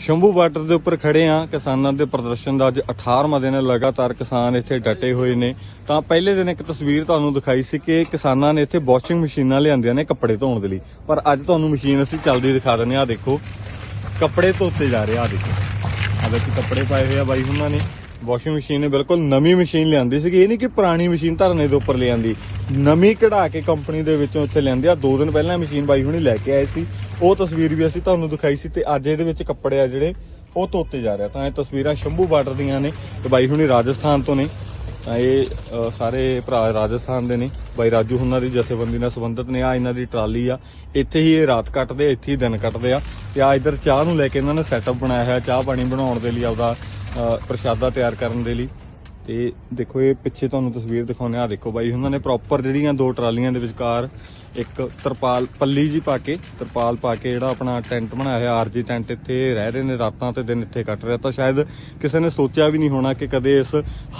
Shambhu border ਦੇ ਉੱਪਰ ਖੜੇ ਆ ਕਿਸਾਨਾਂ ਦੇ ਪ੍ਰਦਰਸ਼ਨ ਦਾ ਅੱਜ 18ਵਾਂ ਦਿਨ ਹੈ। ਲਗਾਤਾਰ ਕਿਸਾਨ ਇੱਥੇ ਡਟੇ ਹੋਏ ਨੇ। ਤਾਂ ਪਹਿਲੇ ਦਿਨ ਇੱਕ ਤਸਵੀਰ ਤੁਹਾਨੂੰ ਦਿਖਾਈ ਸੀ ਕਿ ਕਿਸਾਨਾਂ ਨੇ ਇੱਥੇ ਵਾਸ਼ਿੰਗ ਮਸ਼ੀਨਾਂ ਲਿਆਂਦੀਆਂ ਨੇ ਕੱਪੜੇ ਧੋਣ ਦੇ ਲਈ। ਪਰ ਅੱਜ ਤੁਹਾਨੂੰ ਮਸ਼ੀਨ ਅਸੀਂ ਚੱਲਦੀ ਦਿਖਾ ਦਿੰਦੇ ਆ ਦੇਖੋ, ਕੱਪੜੇ ਧੋਤੇ ਜਾ ਰਹੇ ਆ। ਆਹ ਦੇਖੋ। ਆ ਦੇਖੋ, ਕੱਪੜੇ ਪਾਏ ਹੋਏ ਆ ਬਾਈ ਉਹਨਾਂ ਨੇ। ਵਾਸ਼ਿੰਗ ਮਸ਼ੀਨ ਨੇ ਬਿਲਕੁਲ ਨਵੀਂ ਮਸ਼ੀਨ ਲਿਆਂਦੀ ਸੀਗੀ। ਇਹ ਨਹੀਂ ਕਿ ਪੁਰਾਣੀ ਮਸ਼ੀਨ ਧਰਨੇ ਦੇ ਉੱਪਰ ਲਿਆਂਦੀ। ਨਵੀਂ ਕਢਾ ਕੇ ਕੰਪਨੀ ਦੇ ਵਿੱਚੋਂ ਇੱਥੇ ਲਿਆਂਦੀ। ਆ ਦੋ ਦਿਨ ਪਹਿਲਾਂ ਮਸ਼ੀਨ ਬਾਈ ਹੁਣੀ ਲੈ ਕੇ ਆਏ ਸੀ। ਉਹ ਤਸਵੀਰ ਵੀ ਅਸੀਂ ਤੁਹਾਨੂੰ ਦਿਖਾਈ ਸੀ ਤੇ ਅੱਜ ਇਹਦੇ ਵਿੱਚ ਕੱਪੜੇ ਆ ਜਿਹੜੇ, ਉਹ ਧੋਤੇ ਜਾ ਰਹੇ ਤਾਂ ਇਹ ਤਸਵੀਰਾਂ ਸ਼ੰਭੂ ਬਾਰਡਰ ਦੀਆਂ ਨੇ ਤੇ ਬਾਈ ਹੁਣੀ ਰਾਜਸਥਾਨ ਤੋਂ ਨੇ। ਤਾਂ ਇਹ ਸਾਰੇ ਭਰਾ ਰਾਜਸਥਾਨ ਦੇ ਨੇ। ਬਾਈ ਰਾਜੂ ਹੁਣਾਂ ਦੀ ਜਥੇਬੰਦੀ ਨਾਲ ਸੰਬੰਧਿਤ ਨੇ। ਆ ਇਹਨਾਂ ਦੀ ਟਰਾਲੀ ਆ। ਇੱਥੇ ਹੀ ਇਹ ਰਾਤ ਕੱਟਦੇ ਇੱਥੇ ਹੀ ਦਿਨ ਕੱਟਦੇ ਆ। ਤੇ ਆ ਇਧਰ ਚਾਹ ਨੂੰ ਲੈ ਕੇ ਇਹਨਾਂ ਨੇ ਸੈਟਅਪ ਬਣਾਇਆ ਹੋਇਆ। ਚਾਹ ਪਾਣੀ ਬਣਾਉਣ ਦੇ ਲਈ ਆਪਦਾ ਪ੍ਰਸ਼ਾਦਾ ਤਿਆਰ ਕਰਨ ਦੇ ਲਈ। ਤੇ ਦੇਖੋ, ਇਹ ਪਿੱਛੇ ਤੁਹਾਨੂੰ ਤਸਵੀਰ ਦਿਖਾਉਂਦੇ ਆ ਦੇਖੋ ਬਾਈ, ਉਹਨਾਂ ਨੇ ਪ੍ਰੋਪਰ ਜਿਹੜੀਆਂ ਦੋ ਟਰਾਲੀਆਂ ਦੇ ਵਿਚਕਾਰ ਇੱਕ ਤਰਪਾਲ, ਪੱਲੀ ਜੀ ਪਾ ਕੇ, ਤਰਪਾਲ ਪਾ ਕੇ ਜਿਹੜਾ ਆਪਣਾ ਟੈਂਟ ਬਣਾਇਆ ਹੋਇਆ ਆਰਜੀ ਟੈਂਟ ਇੱਥੇ ਰਹਿ ਰਹੇ ਨੇ, ਰਾਤਾਂ ਤੇ ਦਿਨ ਇੱਥੇ ਕੱਟ ਰਿਹਾ। ਤਾਂ ਸ਼ਾਇਦ ਕਿਸੇ ਨੇ ਸੋਚਿਆ ਵੀ ਨਹੀਂ ਹੋਣਾ ਕਿ ਕਦੇ ਇਸ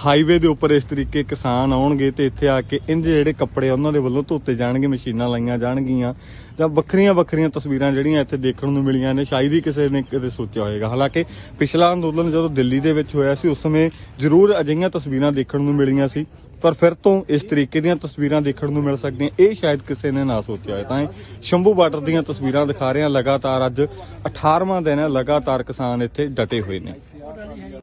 ਹਾਈਵੇ ਦੇ ਉੱਪਰ ਇਸ ਤਰੀਕੇ ਕਿਸਾਨ ਆਉਣਗੇ ਤੇ ਇੱਥੇ ਆ ਕੇ ਇੰਜ ਜਿਹੜੇ ਕੱਪੜੇ ਉਹਨਾਂ ਦੇ ਵੱਲੋਂ ਧੋਤੇ ਜਾਣਗੇ, ਮਸ਼ੀਨਾਂ ਲਾਈਆਂ ਜਾਣਗੀਆਂ। ਜਾਂ ਵੱਖਰੀਆਂ ਵੱਖਰੀਆਂ ਤਸਵੀਰਾਂ ਜਿਹੜੀਆਂ ਇੱਥੇ ਦੇਖਣ ਨੂੰ ਮਿਲੀਆਂ ਨੇ, ਸ਼ਾਇਦ ਹੀ ਕਿਸੇ ਨੇ ਕਦੇ ਸੋਚਿਆ ਹੋਵੇਗਾ ਹਾਲਾਂਕਿ ਪਿਛਲਾ ਅੰਦੋਲਨ ਜਦੋਂ ਦਿੱਲੀ ਦੇ ਵਿੱਚ ਹੋਇਆ ਸੀ, ਉਸ ਸਮੇਂ ਜ਼ਰੂਰ ਅਜਿਹੀਆਂ ਤਸਵੀਰਾਂ ਦੇਖਣ ਨੂੰ ਮਿਲੀਆਂ ਸੀ। ਪਰ ਫਿਰ ਤੋਂ ਇਸ ਤਰੀਕੇ ਦੀਆਂ ਤਸਵੀਰਾਂ ਦੇਖਣ ਨੂੰ ਮਿਲ ਸਕਦੀਆਂ। ਇਹ ਸ਼ਾਇਦ ਕਿਸੇ ਨੇ ਨਾ ਸੋਚਿਆ ਹੋਇਆ ਤਾਂ ਇਹ ਸ਼ੰਭੂ ਬਾਰਡਰ ਦੀਆਂ ਤਸਵੀਰਾਂ ਦਿਖਾ ਰਹੇ ਹਾਂ। ਲਗਾਤਾਰ ਅੱਜ 18ਵਾਂ ਦਿਨ ਹੈ। ਲਗਾਤਾਰ ਕਿਸਾਨ ਇੱਥੇ ਡਟੇ ਹੋਏ ਨੇ।